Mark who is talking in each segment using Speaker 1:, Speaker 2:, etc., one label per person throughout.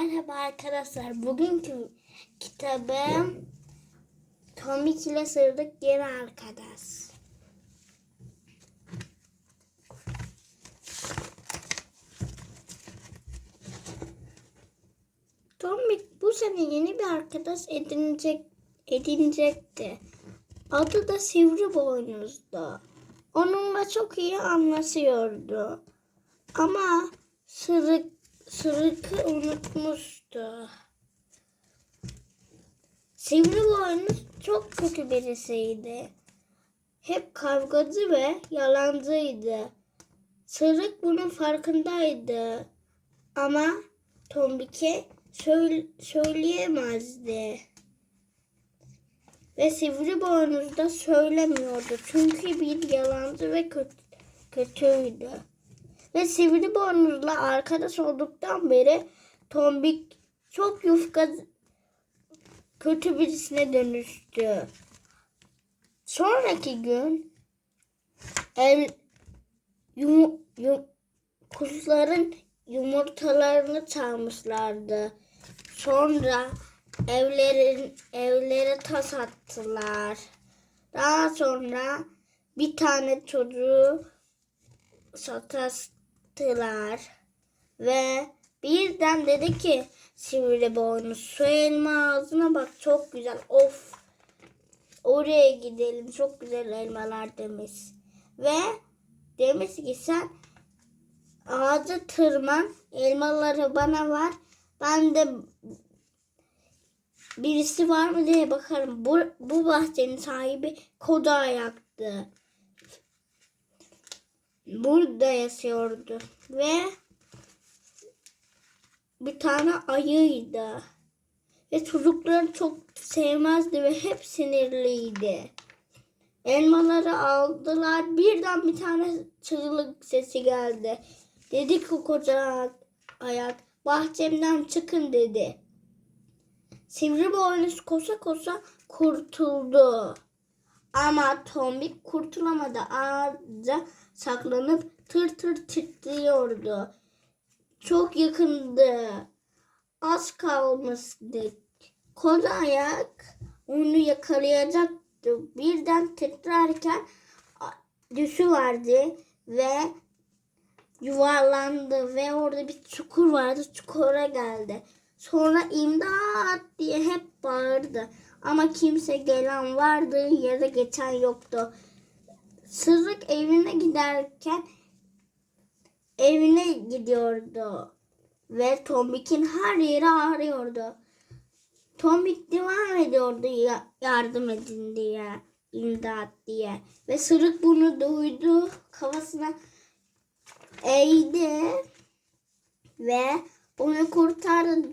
Speaker 1: Merhaba arkadaşlar. Bugünkü kitabım Tomik ile Sırdık Yeni Arkadaş. Tomik bu sene yeni bir arkadaş edinecek, edinecekti. Adı da Sivri Boynuz'du. Onunla çok iyi anlaşıyordu. Ama sırık, sırıkı unutmuştu. Sivri Boynuz çok kötü birisiydi. Hep kavgacı ve yalancıydı. Sırık bunun farkındaydı. Ama Tombik'e söyle, söyleyemezdi. Ve sivri boynuz da söylemiyordu. Çünkü bir yalancı ve kötü, kötüydü. Ve sivri boynuzla arkadaş olduktan beri Tombik çok yufka kötü birisine dönüştü. Sonraki gün ev yum, yum, kuşların yumurtalarını çalmışlardı. Sonra evlerin evlere tas attılar. Daha sonra bir tane çocuğu sataştılar ve birden dedi ki sivri boynuz su elma ağzına bak çok güzel of oraya gidelim çok güzel elmalar demiş ve demiş ki sen ağaca tırman elmaları bana var ben de birisi var mı diye bakarım. Bu, bu bahçenin sahibi koda ayaktı. Burada yaşıyordu ve bir tane ayıydı. Ve çocukları çok sevmezdi ve hep sinirliydi. Elmaları aldılar. Birden bir tane çığlık sesi geldi. Dedi ki koca ayak bahçemden çıkın dedi. Sivri boynuz kosa kosa kurtuldu. Ama Tombik kurtulamadı. Ağaca saklanıp tır tır titriyordu. Çok yakındı. Az kalmıştı. Koca ayak onu yakalayacaktı. Birden titrerken düşüverdi ve yuvarlandı ve orada bir çukur vardı. Çukura geldi. Sonra imdat diye hep bağırdı. Ama kimse gelen vardı ya da geçen yoktu. Sırrık evine giderken evine gidiyordu. Ve Tombik'in her yeri ağrıyordu. Tombik devam ediyordu ya- yardım edin diye, imdat diye. Ve Sırık bunu duydu, kafasına eğdi ve onu kurtardı.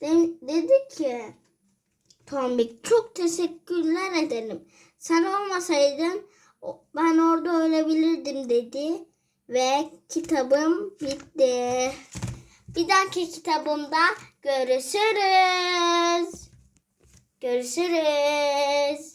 Speaker 1: De- dedi ki Tombik çok teşekkürler ederim. Sen olmasaydın ben orada ölebilirdim dedi. Ve kitabım bitti. Bir dahaki kitabımda görüşürüz. Görüşürüz.